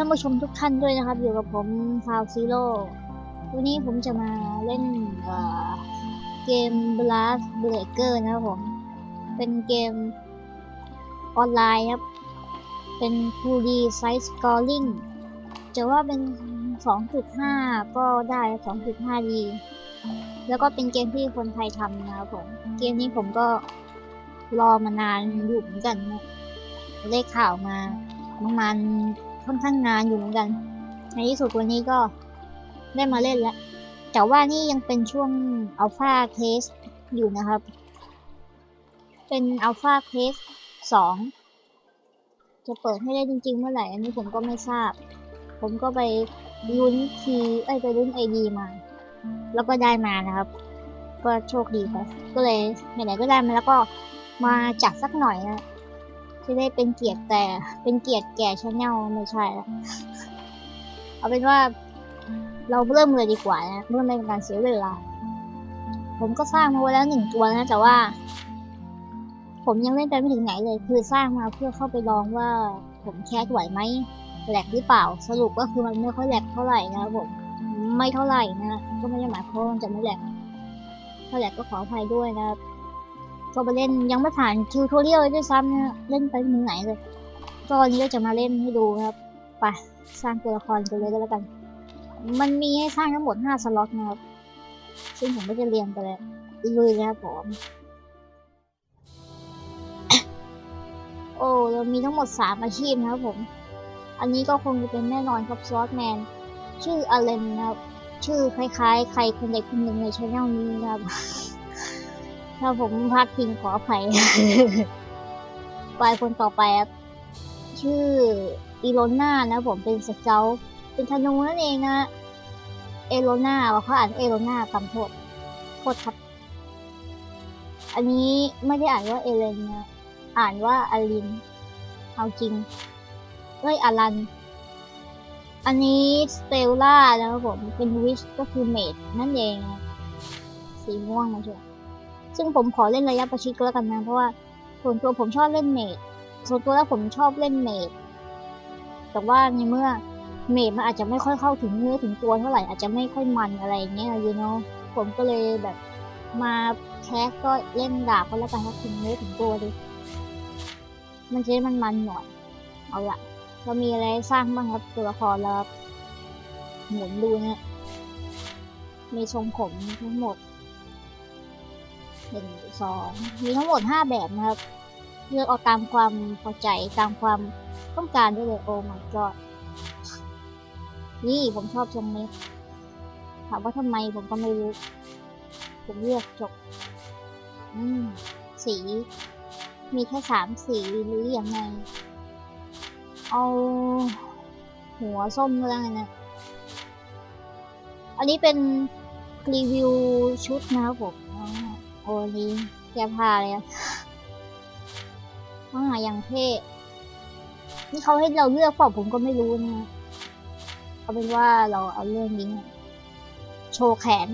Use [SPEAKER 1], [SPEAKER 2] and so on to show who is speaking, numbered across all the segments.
[SPEAKER 1] ท่านผู้ชมทุกท่านด้วยนะครับ อยู่กับผมฟาวซีโร่วันนี้ผมจะมาเล่นเเกม Blast Breaker นะครับผม เป็นเกมออนไลน์ครับ เป็น 2D Side Scrolling จะว่าเป็น 2.5 ก็ได้ 2.5D แล้วก็เป็นเกมที่คนไทยทำนะครับผม เกมนี้ผมก็รอมานานอยู่เหมือนกัน ได้ข่าวมาประมาณ ค่อนข้างนานอยู่เหมือนกัน ในที่สุดวันนี้ก็ได้มาเล่นแล้ว แต่ว่านี่ยังเป็นช่วงอัลฟาเทสอยู่นะครับ เป็นอัลฟาเทสสองจะเปิดให้ได้จริงๆเมื่อไหร่ อันนี้ผมก็ไม่ทราบ ผมก็ไปลุ้นคีเอ้ยไปลุ้นไอดีมา แล้วก็ได้มานะครับ ก็โชคดีไปก็เลยไหนๆก็ได้มาแล้วก็มาจัดสักหน่อยนะ จะได้เป็นเกียรติแต่เป็นเกียรติแก่ชาแนลไม่ใช่ล้วเอาเป็นว่าเราเริ่มเลยดีกว่านะเพื่อไม่เป็นการเสียเวลาผมก็สร้างมาไว้แล้วหนึ่งตัวนะ แต่ว่า ผมยังเล่นไปไม่ถึงไหนเลย คือสร้างมาเพื่อเข้าไปลองว่าผมแคสไหวไหมแหลกหรือเปล่า สรุปก็คือมันไม่ค่อยแหลกเท่าไหร่นะครับผมไม่เท่าไหร่นะก็ไม่ได้หมายความว่ามันจะไม่แหลกถ้าแหลกก็ขออภัยด้วยนะครับ ก็ไปเล่นยังไม่ผ่านทิวทอเรียลเลยด้วยซ้ำนะเล่นไปถึงไหนเลย ก็วันนี้ก็จะมาเล่นให้ดูครับ ไปสร้างตัวละครกันเลยก็แล้วกัน มันมีให้สร้างทั้งหมดห้าสล็อตนะครับ ซึ่งผมก็จะเรียงไปเลยลุยเลยครับผมโอ้เรามีทั้งหมดสามอาชีพนะครับผม อันนี้ก็คงจะเป็นแน่นอนครับซอสแมน ชื่ออเลนนะครับ ชื่อคล้ายๆ ใครคนใดคนหนึ่งในช่องนี้นะครับ ถ้าผมพลาดพิงขออภัยไปคนต่อไปครับชื่ออีโรน่านะผมเป็นสเกลเป็นธนูนั่นเองนะ เอโรน่าว่าเขาอ่านเอโรน่าคำโทษโทษครับ อันนี้ไม่ได้อ่านว่าเอเลนนะอ่านว่าอลิน เอาจริงเอ้ยอลัน อันนี้สเตลล่านะครับผมเป็นวิชก็คือเมดนั่นเอง สีม่วงนะเชียว ซึ่งผมขอเล่นระยะประชิดก็แล้วกันนะ เพราะว่าส่วนตัวผมชอบเล่นเมดส่วนตัวแล้วผมชอบเล่นเมดแต่ว่าในเมื่อเมดมันอาจจะไม่ค่อยเข้าถึงเนื้อถึงตัวเท่าไหร่อาจจะไม่ค่อยมันอะไรอย่างเงี้ยยูโนผมก็เลยแบบมาแคสก็เล่นดาบก็แล้วกันครับถึงเนื้อถึงตัวเลยมันจะได้มันมันหน่อย เอาละเรามีอะไรสร้างบ้างครับตัวละครแล้วครับหมุนดูนะมีทรงผมทั้งหมด หนึ่งสองมีทั้งหมดห้าแบบนะครับ เลือกเอาตามความพอใจตามความต้องการได้เลยโอ้ my god นี่ผมชอบทรงนี้ถามว่าทำไมผมก็ไม่รู้ ผมเลือกจบอืมสี มีแค่สามสีหรือยังไง เอาหัวส้มก็แล้นนะ อันนี้เป็นรีวิวชุดนะครับผม อ๋อโอ้นี้แก้ผ้าเลยอะอ่าอย่างเท่นี่เขาให้เราเลือกเปล่าผมก็ไม่รู้นะเอาเป็นว่าเราเอาเรื่องนี้โชว์แขน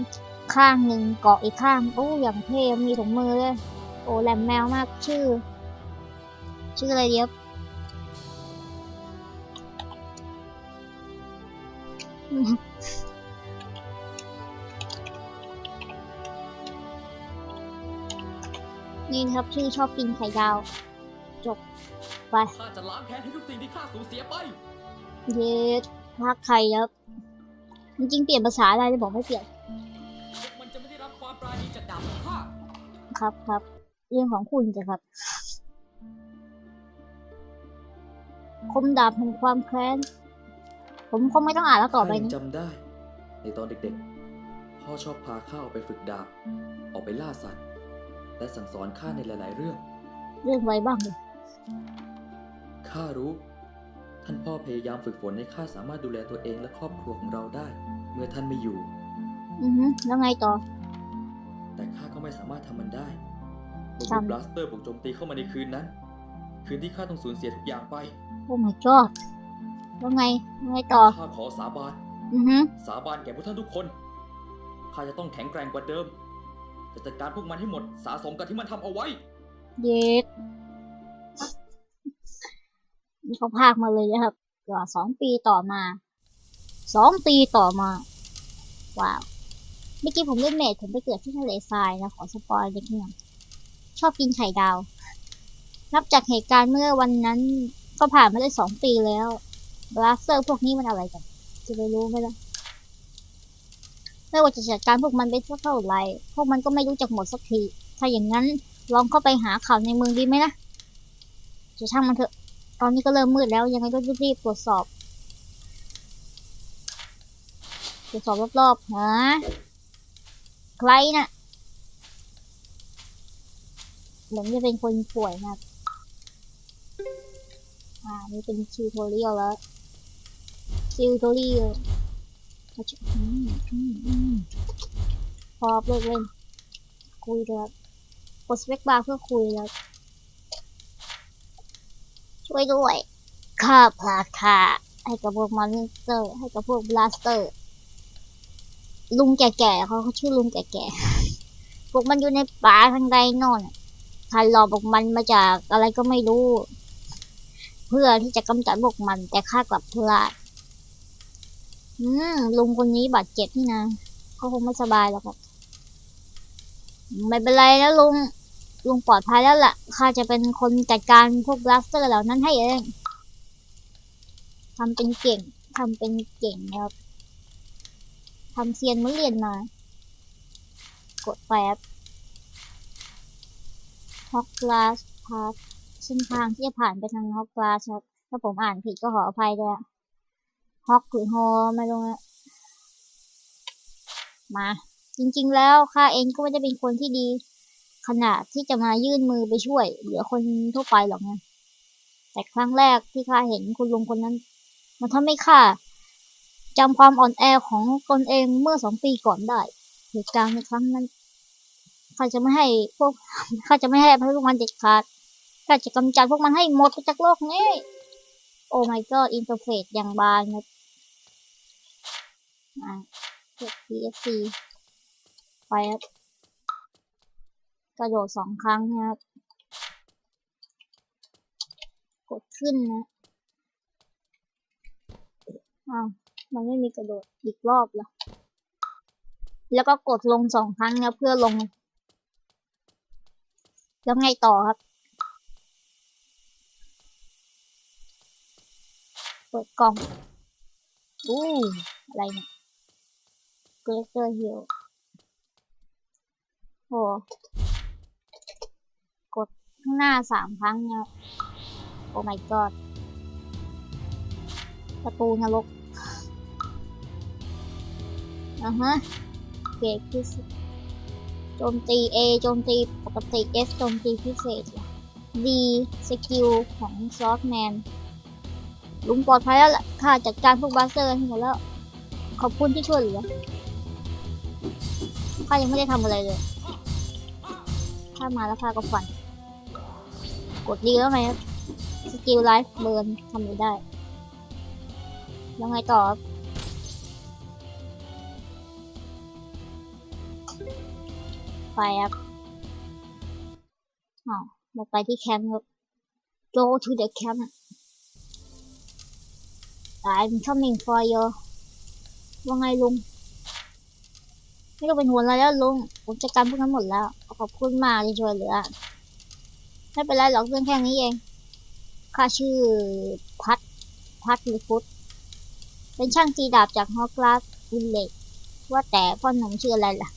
[SPEAKER 1] ข้างหนึ่งเกาะอีกข้าง โอ้อย่างเท่มีถุงมือเลยโอ้แหลมแมวมากชื่อ ชื่ออะไรเดียบ นี่นะครับชื่อชอบกินไข่ดาว จบไป
[SPEAKER 2] ข้าจะล้างแค้นให้ทุกสิ่งที่ข้าสูญเสียไป
[SPEAKER 1] เย็ดพักไข่ครับจริงๆเปลี่ยนภาษาได้เลยบอกไม่เปลี่ยน
[SPEAKER 2] พวกมันจะไม่ได้รับความปราณีจากดาบของข้า
[SPEAKER 1] ครับครับ เรื่องของคุณจ้ะครับ คมดาบแห่งความแค้น ผมคงไม่ต้องอ่านแล้วต่อไป
[SPEAKER 3] ข้ายัง
[SPEAKER 1] นี้
[SPEAKER 3] จำได้ ในตอนเด็กๆ พ่อชอบพาข้าออกไปฝึกดาบ ออกไปล่าสัตว์ และสั่งสอนข้าในหลาย ๆ เรื่อง
[SPEAKER 1] เรื่องไว้บ้างเลย
[SPEAKER 3] ข้ารู้ ท่านพ่อพยายามฝึกฝนให้ข้าสามารถดูแลตัวเองและครอบครัวของเราได้ เมื่อท่านไม่อยู่
[SPEAKER 1] อือฮึแล้วไงต่อ
[SPEAKER 3] แต่ข้าก็ไม่สามารถทำมันได้เมื่อ
[SPEAKER 1] ทำ
[SPEAKER 3] บุกบลัสเตอร์บุกโจมตีเข้ามาในคืนนั้น คืนที่ข้าต้องสูญเสียทุกอย่างไป
[SPEAKER 1] โอ้ my god แล้วไงแล้วไงต่อ
[SPEAKER 3] ข้าขอสาบาน
[SPEAKER 1] อือฮึ
[SPEAKER 3] สาบานแก่พวกท่านทุกคน ข้าจะต้องแข็งแกร่งกว่าเดิม จะจัดการพวกมันให้หมดสะสมกับที่มันทำเอาไว้
[SPEAKER 1] เย็ดนี่เขาพากมาเลยนะครับก็สองปีต่อมา สองปีต่อมา ว้าว เมื่อกี้ผมเล่นเมดผมไปเกิดที่ทะเลทรายนะ ขอสปอยเล็กน้อยชอบกินไข่ดาว นับจากเหตุการณ์เมื่อวันนั้น ก็ผ่านมาได้สองปีแล้วบลัสเซอร์พวกนี้มันอะไรกัน จะไปรู้ไหมล่ะ ไม่ว่าจะจัดการพวกมันไปเท่าไหร่ พวกมันก็ไม่รู้จักหมดสักที ถ้าอย่างนั้นลองเข้าไปหาข่าวในเมืองดีไหมนะจะช่างมันเถอะ ตอนนี้ก็เริ่มมืดแล้วยังไงก็รีบตรวจสอบ ตรวจสอบรอบๆหาใครน่ะเหมือนจะเป็นคนป่วยนะอ่า นี่เป็นชิวโทเรียลแล้วชิวโทเรียลอืมอืมอืม พอเลิกเล่น คุยแล้วกดสเปคบาร์เพื่อคุยแล้วช่วยด้วยข้าพลาดค่ะให้กับพวกมอนสเตอร์ ให้กับพวกบลาสเตอร์ ลุงแก่ๆเขาเขาชื่อลุงแก่ๆพวกมันอยู่ในป่าทางใดน่นน่ะท่านหลอกพวกมันมาจากอะไรก็ไม่รู้ เพื่อที่จะกำจัดพวกมันแต่ข้ากลับพลาด อืมลุงคนนี้บาดเจ็บนี่นะเขาคงไม่สบายหรอกครับไม่เป็นไรแล้วลุงลุงปลอดภัยแล้วล่ะข้าจะเป็นคนจัดการพวกบลัสเตอร์เหล่านั้นให้เองทำเป็นเก่งทำเป็นเก่งนะครับทำเซียนเมื่อนเรียนมา กดแป๊บฮอกกลาสพาสเส้นทางที่จะผ่านไปทางฮอกกลาสครับ ถ้าผมอ่านผิดก็ขออภัยด้วย ฮอกหรือฮอไม่รู้นะมา จริง ๆ แล้วข้าเองก็ไม่ได้เป็นคนที่ดี ขนาดที่จะมายื่นมือไปช่วย เหลือคนทั่วไปหรอกนะแต่ครั้งแรกที่ข้าเห็นคุณลุงคนนั้นมันทำให้ข้าจำความอ่อนแอของตนเองเมื่อสองปีก่อนได้เหตุการณ์ในครั้งนั้นข้าจะไม่ให้พวกข้าจะไม่ให้พวกมันเด็ดขาดข้าจะกำจัดพวกมันให้หมดไปจากโลกนี้ โอ้ my god อินเทอร์เฟซอย่างบานนะ อ่าเก็บ PSC ไปครับ กระโดดสองครั้งนะครับ กดขึ้นนะ อ้าว มันไม่มีกระโดดอีกรอบละแล้วก็กดลงสองครั้งนะเพื่อลง แล้วไงต่อครับ เปิดกล่องอู้อะไรเนี่ย เกรเตอร์ฮิลโหกดข้างหน้าสามครั้งนะครับโอ้ my god ประตูนรกอะฮะเกรดพิเศษโจมตี A โจมตีปกติ S โจมตีพิเศษ D สกิลของซอฟแมนลุงปลอดภัยแล้วล่ะข้าจัดการพวกบาสเตอร์ให้หมดแล้ว ขอบคุณที่ช่วยเหลือ ข้ายังไม่ได้ทำอะไรเลยข้ามาแล้วข้าก็ฟัน กดดีแล้วไงครับสกิลไลฟ์เบิร์นทำไม่ได้ แล้วไงต่อไปครับอ๋อเราไปที่แคมป์ครับ go to the camp I'm coming for you ว่าไงลุง ไม่ต้องเป็นห่วงอะไรแล้วลุง ผมจัดการพวกนั้นหมดแล้ว ขอบคุณมากที่ช่วยเหลือ ไม่เป็นไรหรอกเรื่องแค่นี้เอง ข้าชื่อพัด พัดหรือพุทธเป็นช่างตีดาบจากฮอกลาสวิลเลจว่าแต่พ่อหนุ่มชื่ออะไรล่ะ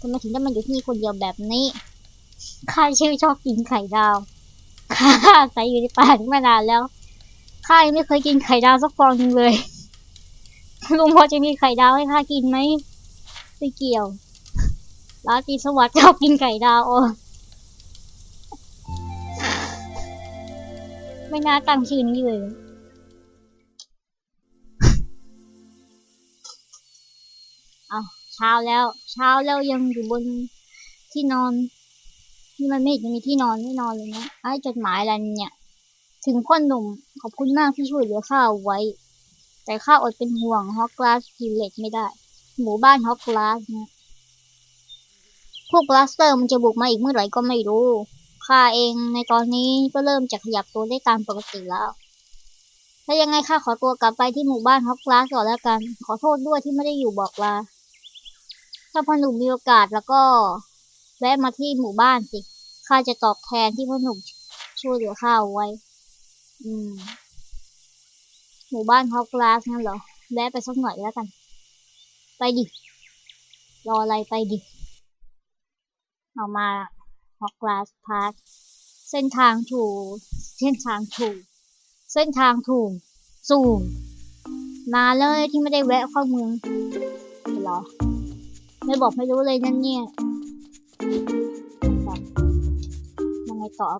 [SPEAKER 1] ทำไมถึงได้มาอยู่ที่นี่คนเดียวแบบนี้ ข้าชื่อชอบกินไข่ดาว ข้าอาศัยอยู่ในป่านี้มานานแล้ว ข้ายังไม่เคยกินไข่ดาวสักฟองนึงเลย ลุงพอจะมีไข่ดาวให้ข้ากินไหม ไม่เกี่ยวราตรีสวัสดิ์ชอบกินไข่ดาวไม่น่าตั้งชื่อนี้เลยเอาเช้าแล้ว เช้าแล้วยังอยู่บนที่นอนที่มันไม่เห็นจะมีที่นอนไม่นอนเลยนะไอ้จดหมายอะไรเนี่ย ถึงพ่อหนุ่มขอบคุณมากที่ช่วยเหลือข้าไว้ แต่ข้าอดเป็นห่วงฮอกกลาสกิเลตไม่ได้ หมู่บ้านฮอกลาสนะพวกบลัสเตอร์มันจะบุกมาอีกเมื่อไหร่ก็ไม่รู้ข้าเองในตอนนี้ก็เริ่มจะขยับตัวได้ตามปกติแล้ว ถ้ายังไงข้าขอตัวกลับไปที่หมู่บ้านฮอกลาสก่อนแล้วกัน ขอโทษด้วยที่ไม่ได้อยู่บอกลา ถ้าพ่อหนุ่มมีโอกาสแล้วก็แวะมาที่หมู่บ้านสิ ข้าจะตอบแทนที่พ่อหนุ่มช่วยเหลือข้าเอาไว้ อืม หมู่บ้านฮอกลาสนั่นเหรอ แวะไปสักหน่อยแล้วกัน ไปดิ รออะไรไปดิเอามาฮอกลาสพาร์คเส้นทางถูกเส้นทางถูกเส้นทางถูกสู่นาเลยที่ไม่ได้แวะเข้าเมืองเหรอ ไม่บอกไม่รู้เลยนั่นเนี่ยยังไงต่อ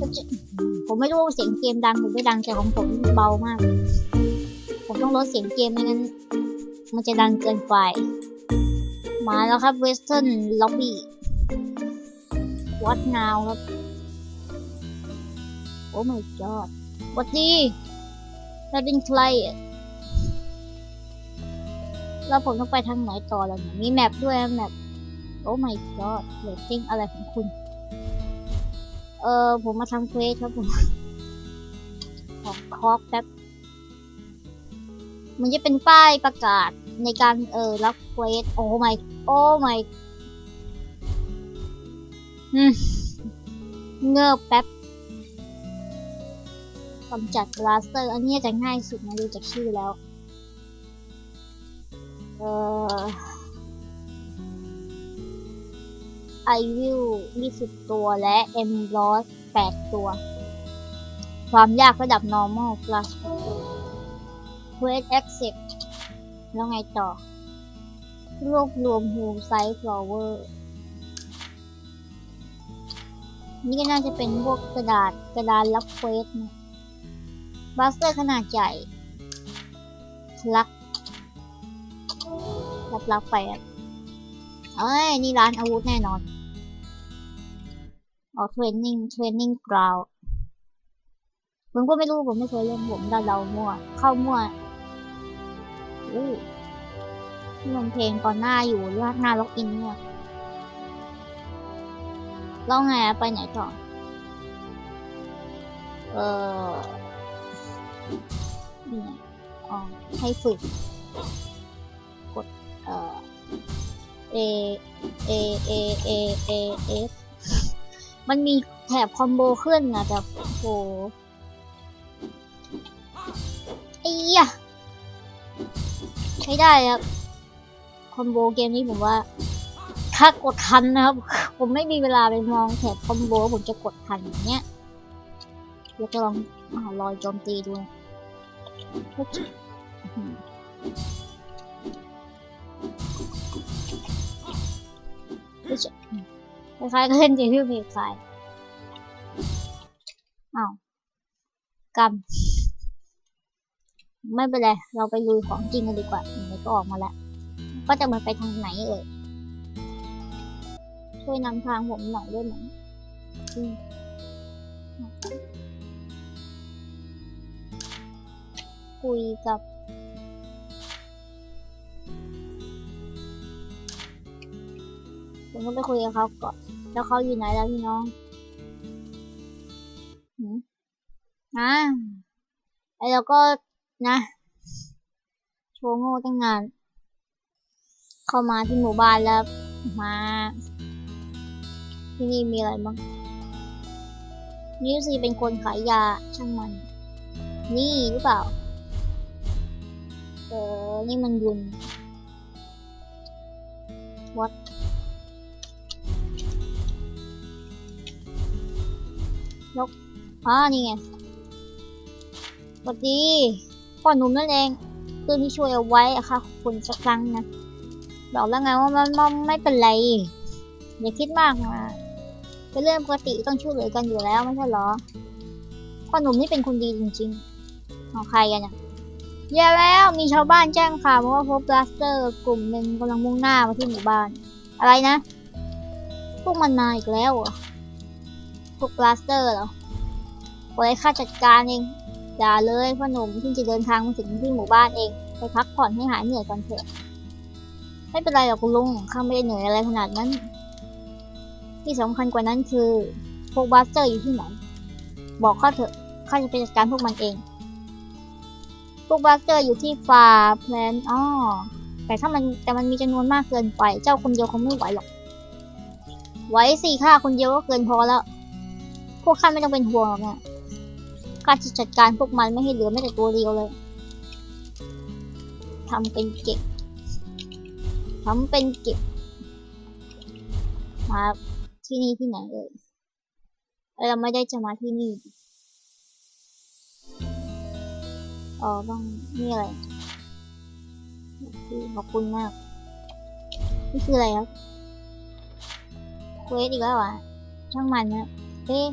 [SPEAKER 1] ก็จะผมไม่รู้เสียงเกมดังหรือไม่ดังแต่ของผมเบามาก ต้องลดเสียงเกมไม่งั้น มันจะดังเกินไป มาแล้วครับ Western Lobby วัดนาวครับ โอ้ my god หวัดดีเราเป็นใครแล้วผมต้องไปทางไหนต่อแล้วเนี่ยมีแมปด้วยแมปโอ้ my god เรตติ้งอะไรของคุณ เออผมมาทำเควสครับผม ขอคอกแป๊บ มันจะเป็นป้ายประกาศในการเออรับเควสโอ้ my โอ้ my อืมเงือบแป๊บกำจัดบลาสเตอร์ อันนี้จะง่ายสุดนะดูจากชื่อแล้ว เอ่อ ไอวิล20ตัวและ M Loss 8ตัว ความยากระดับ normal plus Quest accept แล้วไงต่อ รวบรวม Home Size Flower นี่ก็น่าจะเป็นพวกกระดาษกระดานรับเควสนะบัสเตอร์ขนาดใหญ่ลักรับรับไปอะเอ้ย นี่ร้านอาวุธแน่นอนอ๋อเทรนนิ่งเทรนนิ่งกราวผมก็ไม่รู้ ผมไม่เคยเล่นผมเดาเดามั่ว เข้ามั่ว อู้นี่มันเพลงก่อนหน้าอยู่หรือว่าหน้าล็อกอินเนี่ยแล้วไงอะไปไหนต่อ เออนี่ไงอ๋อให้ฝึก กด เอ่อ A A A A A S มันมีแถบคอมโบขึ้นนะแต่โอ้โหไอ้ยะ ใช้ได้ครับ คอมโบเกมนี้ผมว่า ถ้ากดทันนะครับ ผมไม่มีเวลาไปมองแถบคอมโบผมจะกดทันอย่างเงี้ยเดี๋ยวจะลองอ่ารอยโจมตีดูนะอื้อหือไม่ใคล้ายๆก็เล่นเกมที่เพย์ไฟอ้าวกรรม ไม่เป็นไร เราไปลุยของจริงกันดีกว่าไหนก็ออกมาแล้ว ก็จะมาไปทางไหนเอ่ย ช่วยนำทางผมหน่อยได้ไหมอืมคุยกับผมก็ไปคุยกับเขาก่อน แล้วเขาอยู่ไหนแล้วพี่น้องอ่าไอเราก็ นะ โชว์โง่ตั้งนาน เข้ามาที่หมู่บ้านแล้ว มา ที่นี่มีอะไรบ้างนิวซีเป็นคนขายยาช่างมัน นี่หรือเปล่า เออ นี่มันยุน what อ๋อนี่ไงสวัสดี พ่อหนุ่มนั่นเองปืนที่ช่วยเอาไว้อะค่ะขอบคุณสักครั้งนะบอกแล้วไงว่ามันไม่เป็นไรอย่าคิดมากนะเป็นเรื่องปกติต้องช่วยเหลือกันอยู่แล้วไม่ใช่เหรอพ่อหนุ่มนี่เป็นคนดีจริงๆเอาใครกันเนี่ยแย่แล้วมีชาวบ้านแจ้งข่าวว่าพบบลัสเตอร์กลุ่มหนึ่งกำลังมุ่งหน้ามาที่หมู่บ้าน อะไรนะ พวกมันมาอีกแล้วพวกบลัสเตอร์เหรอปล่อยให้ข้าจัดการเอง อย่าเลยพ่อหนุ่มที่จะเดินทางมาถึงที่หมู่บ้านเอง ไปพักผ่อนให้หายเหนื่อยก่อนเถอะ ไม่เป็นไรหรอกคุณลุงข้าไม่ได้เหนื่อยอะไรขนาดนั้น ที่สำคัญกว่านั้นคือพวกบัสเตอร์อยู่ที่ไหน บอกข้าเถอะข้าจะไปจัดการพวกมันเอง พวกบลักเตอร์อยู่ที่ฟาร์แพลนอ๋อแต่ถ้ามันแต่มันมีจำนวนมากเกินไป เจ้าคนเดียวคงไม่ไหวหรอกไหวสิข้าคนเดียวก็เกินพอแล้ว พวกข้าไม่ต้องเป็นห่วงหรอกนะ ข้าจะจัดการพวกมันไม่ให้เหลือแม้แต่ตัวเดียวเลยทำเป็นเก็บทำเป็นเก็บมาที่นี่ที่ไหนเอ่ยเราไม่ได้จะมาที่นี่อ๋อต้องนี่อะไรขอบคุณมาก นี่คืออะไรครับเควสอีกแล้วอะช่างมันนะเอ๊ะ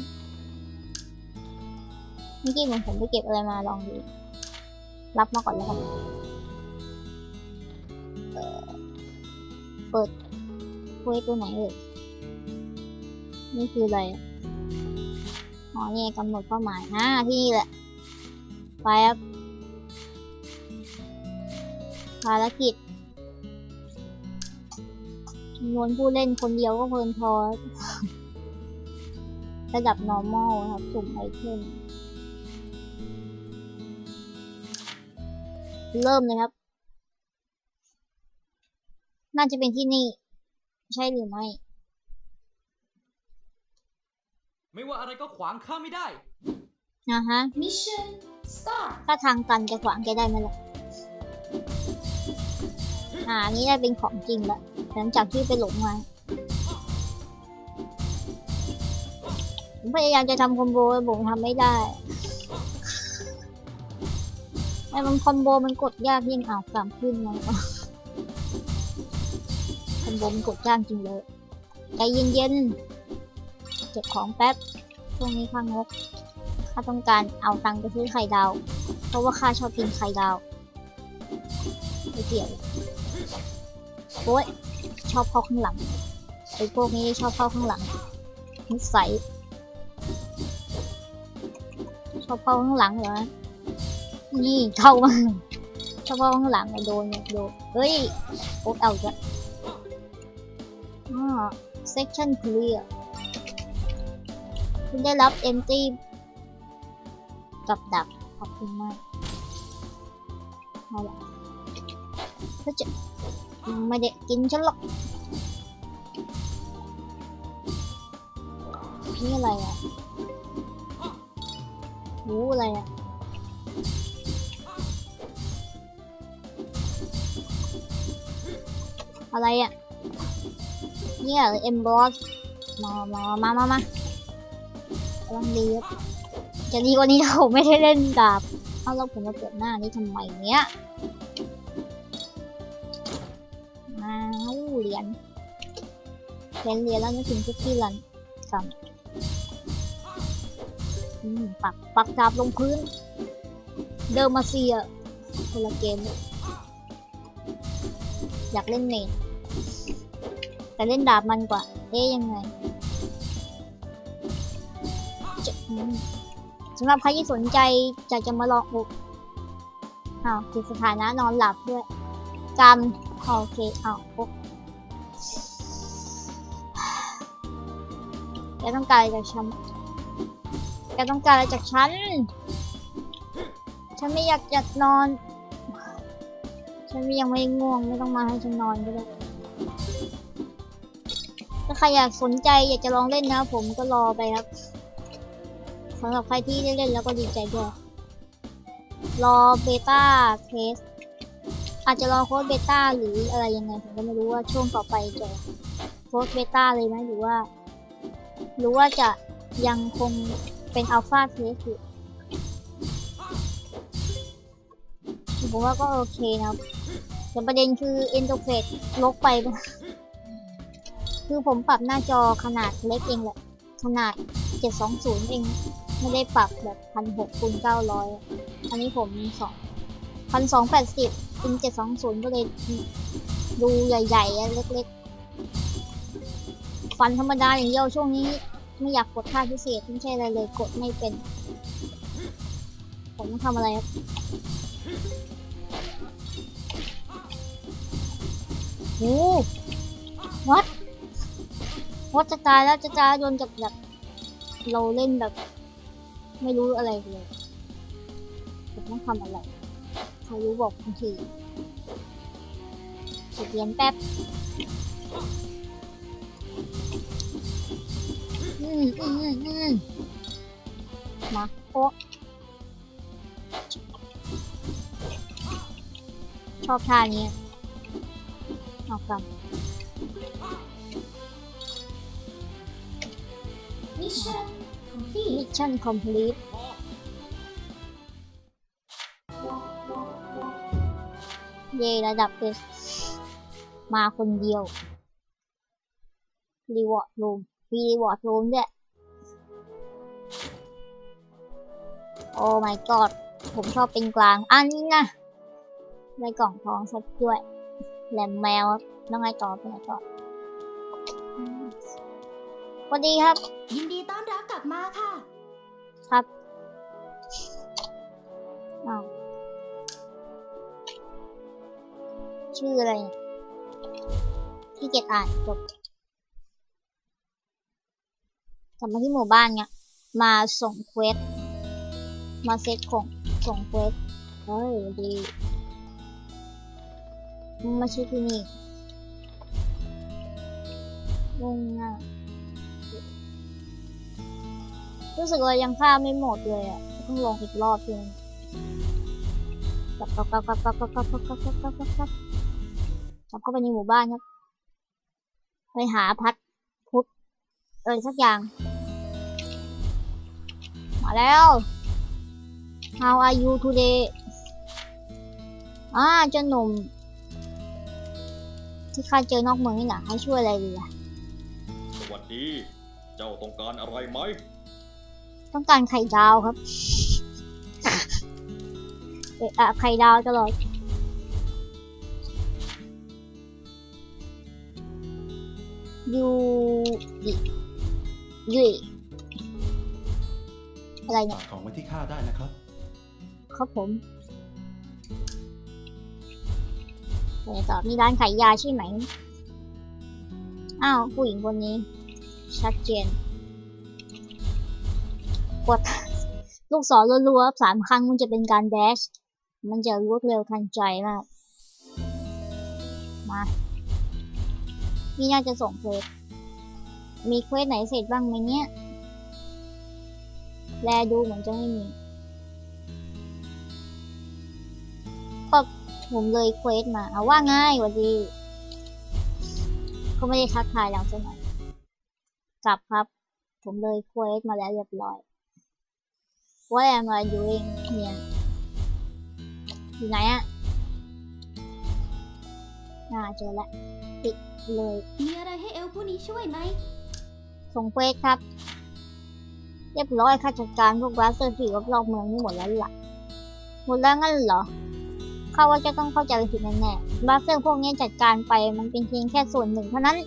[SPEAKER 1] เมื่อกี้เหมือนผมไปเก็บอะไรมาลองดู รับมาก่อนแล้วกันเอ่อเปิดเควสตัวไหนเอ่ยนี่คืออะไรอะอ๋อนี่กำหนดเป้าหมายอ่าที่นี่แหละ ไปครับ ภารกิจจำนวนผู้เล่นคนเดียวก็เพลินพอ ระดับ normal ครับ สุ่มไอเทม เริ่มเลยครับ น่าจะเป็นที่นี่ ใช่หรือไม่
[SPEAKER 2] ไม่ว่าอะไรก็ขวางข้าไม่ได้
[SPEAKER 1] นะฮะ
[SPEAKER 4] Mission start.
[SPEAKER 1] ถ้าทางตันจะขวางแกได้ไหมล่ะอ่าอันนี้ได้เป็นของจริงแล้วหลังจากที่ไปหลงมาผมพยายามจะทำคอมโบแต่ผมทำไม่ได้ ไอ้มันคอมโบมันกดยากยิ่งอ้าวสามขึ้นมาคอมโบมันกดยากจริงเลยใจเย็นๆเก็บของแป๊บช่วงนี้ข้างงกข้าต้องการเอาตังค์ไปซื้อไข่ดาว เพราะว่าข้าชอบกินไข่ดาวไม่เกี่ยวโอ้ยชอบเข้าข้างหลังไอ้พวกนี้ชอบเข้าข้างหลังนิสัยชอบเข้าข้างหลังเหรอ นี่เข้ามาชอบเข้าข้างหลังไอโดนเนี่ยโดนเฮ้ยโอ๊ตเอาจ้ะอ๋อ section clear คุณได้รับ empty กับดักขอบคุณมากเอาละเฮ้ยจะไม่ได้กินฉันหรอกนี่อะไรอะหูอะไรอะ อะไรอะเนี่ยเอ็มบอสมามามามามาลังดีครับจะดีกว่านี้ถ้าผมไม่ได้เล่นดาบเอาแล้วผมมาเปิดหน้านี้ทำไมเนี้ยมาเหรียญเหรียญเหรียญแล้วนึกถึงคุกกี้รันสามปักปักดาบลงพื้น เดิมมาเซียคนละเกม อยากเล่นเม แต่เล่นดาบมันกว่า เอ๊ยยังไงสำหรับใครที่สนใจจะจะมาลองอุอ้าวติดสถานะนอนหลับด้วยกรรมโอเคอ้าวปุ๊บแกต้องการจากฉันแกต้องการอะไรจากฉัน ฉันไม่อยากจะนอน ฉันยังไม่ง่วงไม่ต้องมาให้ฉันนอนก็ได้ ครอยากสนใจอยากจะลองเล่นนะครับผมก็รอไปครับสำหรับใครที่ได้เล่นแล้วก็ดีใจด้วย รอเบต้าเทสอาจจะรอโค้ดเบต้าหรืออะไรยังไงผมก็ไม่รู้ว่าช่วงต่อไปจะโค้ดเบต้าเลยไหมหรือว่า หรือว่าจะยังคงเป็นอัลฟาเทสอยู่ผมว่าก็โอเคนะครับแต่ประเด็นคือเอินเทอร์เฟซลกไป คือผมปรับหน้าจอขนาดเล็กเองแหละ ขนาด 720 เอง ไม่ได้ปรับแบบพันหกคูณเก้าร้อยอันนี้ผมสองพันสองแปดสิบคูณเจ็ดสองศูนย์ก็เลยดูใหญ่ๆ เล็กๆ ฟันธรรมดาอย่างเดียวช่วงนี้ ไม่อยากกดท่าพิเศษไม่ใช่อะไรเลยกดไม่เป็น ผมทำอะไรครับโอ้วัด วัดจะตายแล้วจะตายโดนจับแบบเราเล่นแบบ ไม่รู้อะไรเลยผมต้องทำอะไรใครรู้บอกผมทีเก็บเหรียญแป๊บอืมอืมอืมอืมมาโป๊ะชอบท่านี้เอาก ลับ
[SPEAKER 4] Mission complete.
[SPEAKER 1] มิชชั่นคอมพลีทเยระดับเอสมาคนเดียว รีวอร์ดรูมมีรีวอร์ดรูมด้วย โอ้ my god ผมชอบเป็นกลาง อันนี้นะได้กล่องทองสักด้วยแหลมแมวครับต้องไงต่อไปไหนต่อ วัสดีครับ
[SPEAKER 4] ยินดีต้อนรับกลับมาค่ะ
[SPEAKER 1] ครับอ้าวชื่ออะไรเนี่ยที่เกียจอ่านจบกลับมาที่หมู่บ้านเนี่ยมาส่งเควส มาเซตของส่งเควส เฮ้ยดีมึงมาชื่อที่นี่งงอะ รู้สึกว่ายังฆ่าไม่หมดเลยอะต้องลองอีกรอบนึงกลับกลับกลับกลับกลับกลับกลับกลับกลับกลับกลับกลับกลับกลับเข้าไปในหมู่บ้านครับ ไปหาพัดพุทธเอะไรสักอย่าง มาแล้ว How are you today อ่าเจ้าหนุ่มที่ข้าเจอนอกเมืองนี่นะให้ช่วยอะไรดีล่ะ
[SPEAKER 5] สวัสดี เจ้าต้องการอะไรไหม
[SPEAKER 1] ต้องการไข่ดาวครับเอะอะไข่ดาวตลอดยูดิยุยอะไรเนี่ย
[SPEAKER 6] ฝากของไว้ที่ข้าได้นะครับ
[SPEAKER 1] ครับผมไปต่อมีร้านขายยาใช่ไหม อ้าว ผู้หญิงคนนี้ ชัดเจน กดลูกศรรัวๆสามครั้งมันจะเป็นการแดช มันจะรวดเร็วทันใจมาก มานี่น่าจะส่งเควสมีเควสไหนเสร็จบ้างไหมเนี่ยแลดูเหมือนจะไม่มีก็ผมเลยเควสมา เอาว่าง่ายกว่าดีก็ไม่ได้ทักทายเราสักหน่อยกลับครับ ผมเลยเควสมาแล้วเรียบร้อย What am I doing เนี่ยอยู่ไหนอะน่าเจอแล้วปิดเลย
[SPEAKER 4] มีอะไรให้เอลผู้นี้ช่วยไหม
[SPEAKER 1] ส่งเควสครับ เรียบร้อยค่าจัดการพวกบาสเตอร์ผีรอบๆเมืองนี่หมดแล้วล่ะ หมดแล้วงั้นเหรอข้าว่าจะต้องเข้าใจผิดแน่ๆบาสเตอร์พวกนี้จัดการไปมันเป็นเพียงแค่ส่วนหนึ่งเท่านั้น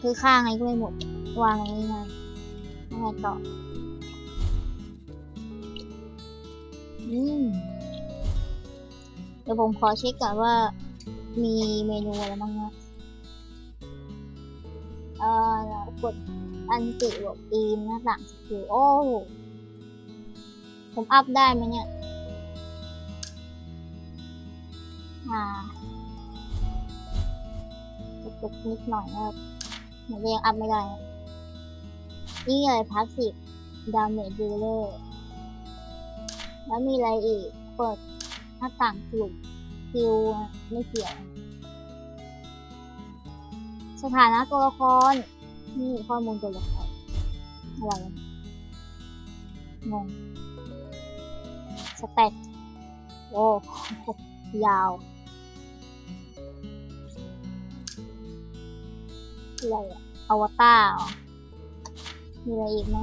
[SPEAKER 1] คือค่าไงก็ไม่หมดวางไงง่ายๆยังไงต่อ อืมเดี๋ยวผมขอเช็คก่อนว่า มีเมนูอะไรบ้างนะเอ่อกดอันติบวกตีนหน้าต่างสกิลโอ้ผมอัพได้ไหมเนี่ยอ่ากระตุกนิดหน่อยนะครับมันยังอัพไม่ได้นี่เลยพาสซีฟดาเมจดูเลอร์ แล้วมีอะไรอีก เปิดหน้าต่างกลุ่มคิวไม่เกี่ยว สถานะตัวละคร นี่ข้อมูลตัวละครอะไรวะงง สเตตโอ้ ยาวอะไรอะอวตารมีอะไรอีกไหม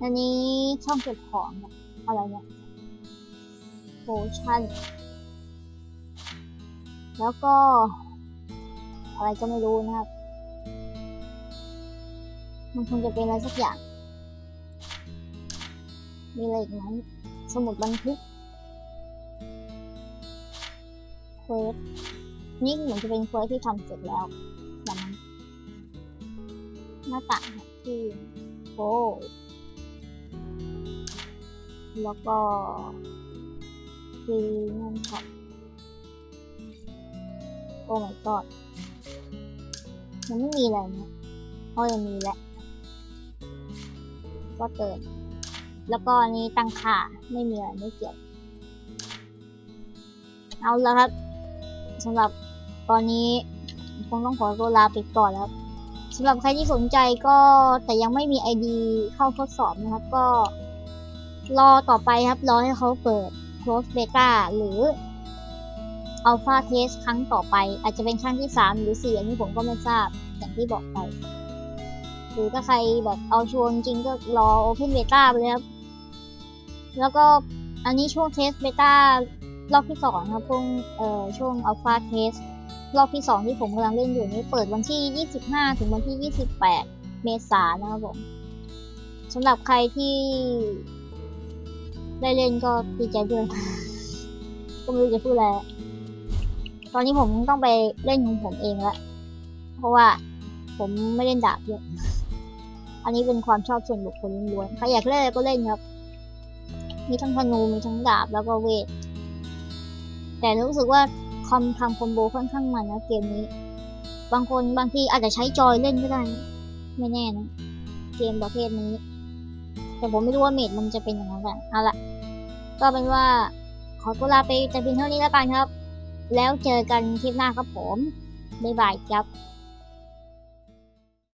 [SPEAKER 1] อันนี้ช่องเก็บของ อะไรเนี่ยโพชั่น แล้วก็ อะไรก็ไม่รู้นะครับ มันคงจะเป็นอะไรสักอย่าง มีอะไรอีกไหมสมุดบันทึกเควสนี่เหมือนจะเป็นเควสที่ทำเสร็จแล้วแบบนั้นหน้าต่างที่โอ้ แล้วก็คือนั่นครับโอ้ my god มันไม่มีอะไรนะเพราะยังมีแหละ ก็เติม แล้วก็อันนี้ตั้งค่าไม่มีอะไรไม่เกี่ยว เอาละครับสำหรับตอนนี้คงต้องขอตัวลาไปก่อนแล้วสำหรับใครที่สนใจก็แต่ยังไม่มี ID เข้าทดสอบนะครับก็ รอต่อไปครับ รอให้เขาเปิด close beta หรือ alpha test ครั้งต่อไป อาจจะเป็นครั้งที่ 3 หรือ 4 อันนี้ผมก็ไม่ทราบ อย่างที่บอกไป หรือถ้าใครแบบเอาชวนจริงก็รอ open beta ไปเลยครับ แล้วก็อันนี้ช่วง test beta รอบที่สองครับช่วงเอ่อช่วง alpha test รอบที่สองที่ผมกำลังเล่นอยู่นี้เปิดวันที่ 25 ถึงวันที่ 28 เมษายนนะครับผมสำหรับใครที่ ได้เล่นก็ดีใจด้วย ก็ไม่รู้จะพูดอะไร ตอนนี้ผมต้องไปเล่นของผมเองละเพราะว่าผมไม่เล่นดาบเยอะ อันนี้เป็นความชอบส่วนบุคคลล้วนๆใครอยากเล่นก็เล่นครับ มีทั้งธนูมีทั้งดาบแล้วก็เวท แต่รู้สึกว่าคอมทำคอมโบค่อนข้างมันนะเกมนี้ บางคนบางทีอาจจะใช้จอยเล่นก็ได้ ไม่แน่นะ เกมประเภทนี้ แต่ผมไม่รู้ว่าเมดมันจะเป็นอย่างนั้นแหละเอาละก็เป็นว่าขอตัวลาไปแต่เพียงเท่านี้แล้วกันครับ แล้วเจอกันคลิปหน้าครับผมบ๊ายบายครับ